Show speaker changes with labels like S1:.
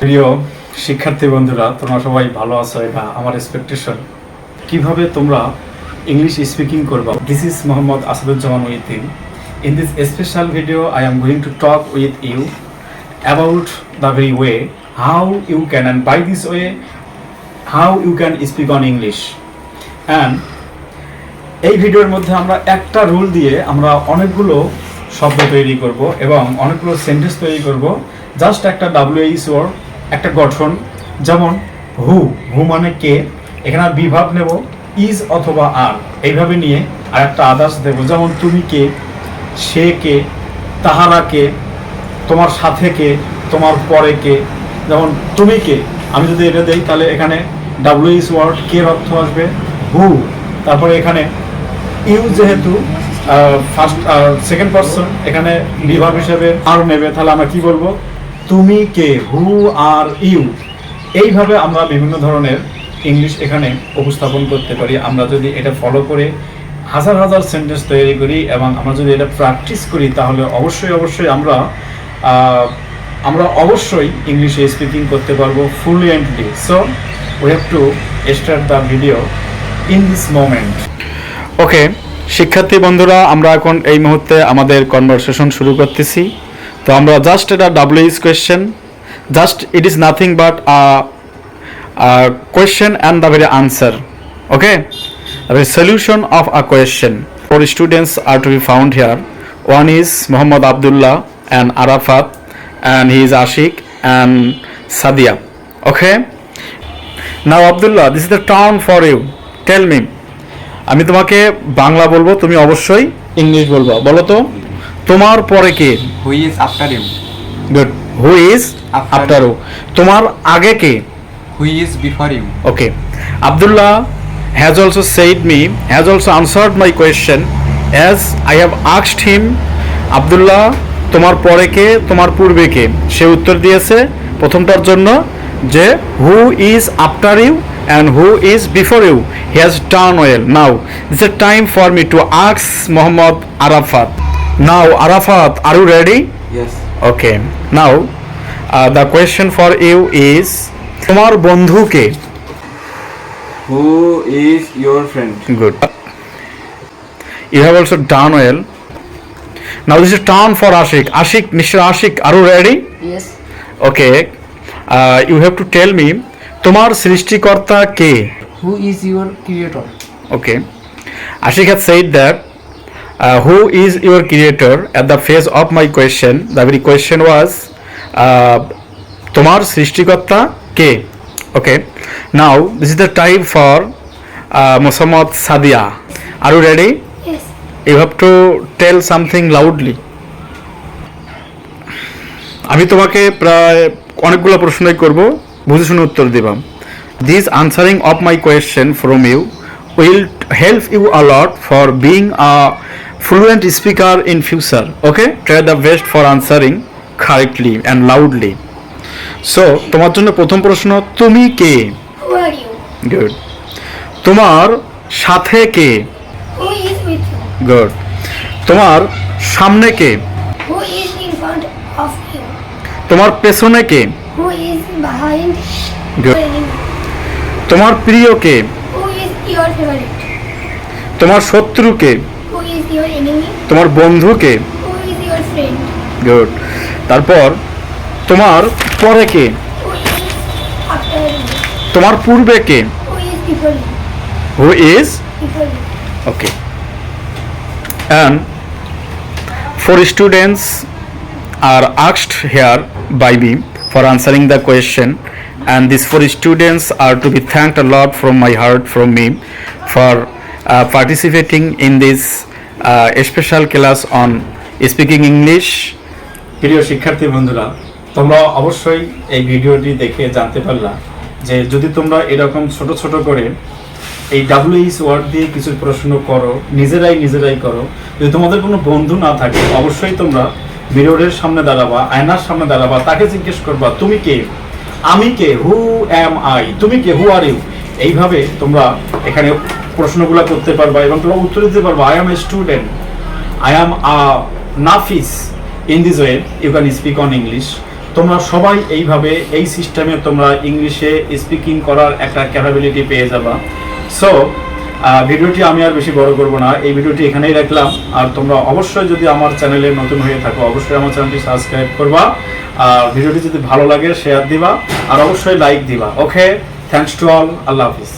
S1: প্রিয় শিক্ষার্থী বন্ধুরা, তোমরা সবাই ভালো আছো এটা আমার এক্সপেকটেশন কীভাবে তোমরা ইংলিশ স্পিকিং করবা? This is Mohammad Asaduzzaman with you in this special video I am going to talk with you about the very way how you can and by this way how you can speak on English and এই ভিডিওর মধ্যে আমরা একটা rule দিয়ে আমরা অনেকগুলো শব্দ তৈরি করব এবং অনেকগুলো সেন্টেন্স তৈরি করব। জাস্ট একটা ডাব্লিউএইচ ওয়ার্ড একটা গঠন, যেমন হু হু মানে কে, এখানে বিভাগ নেব, ইজ অথবা আর, এইভাবে নিয়ে আর একটা আদার্স দেবো, যেমন তুমি কে, সে কে, তাহারা কে, তোমার সাথে কে, তোমার পরে কে, যেমন তুমি কে, আমি যদি এটা দেই, তাহলে এখানে ডাব্লিউএইচ ওয়ার্ড কে অর্থ আসবে? হু, তারপরে এখানে ইউ যেহেতু ফার্স্ট সেকেন্ড পার্সন এখানে বিভাগ হিসেবে আর নেবে, তাহলে আমরা কি বলব? তুমি কে হু আর ইউ এইভাবে আমরা বিভিন্ন ধরনের ইংলিশ এখানে উপস্থাপন করতে পারি। আমরা যদি এটা ফলো করে হাজার হাজার সেন্টেন্স তৈরি করি এবং আমরা যদি এটা প্র্যাকটিস করি, তাহলে অবশ্যই অবশ্যই আমরা আমরা অবশ্যই ইংলিশে স্পিকিং করতে পারব fluently so we have to start the video in this moment okay শিক্ষার্থী বন্ধুরা, আমরা এখন এই মুহূর্তে আমাদের কনভারসেশন শুরু করতেছি। তো আমরা জাস্ট এটা W is question just it is nothing but a question and the very answer okay solution of a question for students are to be found here one is Mohammad Abdullah and Arafat and he is Ashiq and Sadia okay now Abdullah this is the turn for you tell me আমি তোমাকে বাংলা বলব, তুমি অবশ্যই English বলব। বলো তো। তোমার পরে কে?
S2: Who is after you?
S1: Good who is after you তোমার আগে কে?
S2: Who is before you?
S1: Okay. Abdullah has also said me, has also answered my question. As I have asked him, Abdullah তোমার পরে কে? তোমার পূর্বে কে? সে উত্তর দিয়েছে প্রথমটার জন্য যে who is after you and who is before you he has done well now this a time for me to আক্স Mohammad Arafat now Arafat are you ready
S2: Yes.
S1: Okay now the question for you is তোমার বন্ধুকে
S2: Who is your friend?
S1: Good. You have also done well. Now this is turn for Ashik. Ashik, Mr. Ashik, are you ready?
S3: Yes.
S1: Okay. Uh, you have to tell me তোমার সৃষ্টিকর্তা কে
S3: Who is your creator?
S1: Okay. Ashik had said that uh, who is your creator at the face of my question. The very question was uh, তোমার সৃষ্টিকর্তা কে Okay. Now this is the time for uh, Sadia. Are you ready?
S4: Yes.
S1: You have to tell something loudly. আমি তোমাকে প্রায় অনেকগুলো প্রশ্নই করব বুঝে শুনে উত্তর দিবাম this answering of my question from you will help you a lot for being a fluent speaker in future okay try the best for answering correctly and loudly so তোমার জন্য প্রথম প্রশ্ন তুমি কে?
S4: Who are you?
S1: গুড তোমার সাথে কে?
S4: Who is with you?
S1: Good তোমার সামনে কে?
S4: Who is in front of you?
S1: তোমার পেছনে কে? তোমার প্রিয় কে?
S4: Who is your favorite?
S1: তোমার শত্রু কে? তোমার বন্ধু কে? গুড তারপর তোমার পরে কে? তোমার পূর্বে কে who is
S4: Before you.
S1: okay and four students are asked here by me for answering the question and these four students are to be thanked a lot from my heart from me for uh, class on speaking english. প্রিয় শিক্ষার্থী বন্ধুরা তোমরা অবশ্যই এই ভিডিওটি দেখে জানতে পারলা যে যদি তোমরা এরকম ছোট ছোট করে এই ডাব্লিউএইচ ওয়ার্ড দিয়ে কিছু প্রশ্ন করো নিজেরাই নিজেরাই করো যদি তোমাদের কোনো বন্ধু না থাকে অবশ্যই তোমরা মিররের সামনে দাঁড়াবা আয়নার সামনে দাঁড়াবা তাকে জিজ্ঞেস করবা তুমি কে? আমি কে? হু অ্যাম আই তুমি কে? হু আর ইউ এইভাবে তোমরা এখানে প্রশ্নগুলো করতে পারবা এবং তোমরা উত্তর দিতে পারবা I am a student I am a Nafis in this way you can speak on English তোমরা সবাই এইভাবে এই সিস্টেমে তোমরা ইংলিশে স্পিকিং করার একটা ক্যাপাবিলিটি পেয়ে যাবা। সো ভিডিওটি আমি আর বেশি বড় করব না। এই ভিডিওটি এখানেই রাখলাম। আর তোমরা অবশ্যই যদি আমার চ্যানেলে নতুন হয়ে থাকো, অবশ্যই আমার চ্যানেলটি সাবস্ক্রাইব করবা। আর ভিডিওটি যদি ভালো লাগে শেয়ার দিবা। আর অবশ্যই লাইক দিবা। Okay thanks to all Allah Hafiz.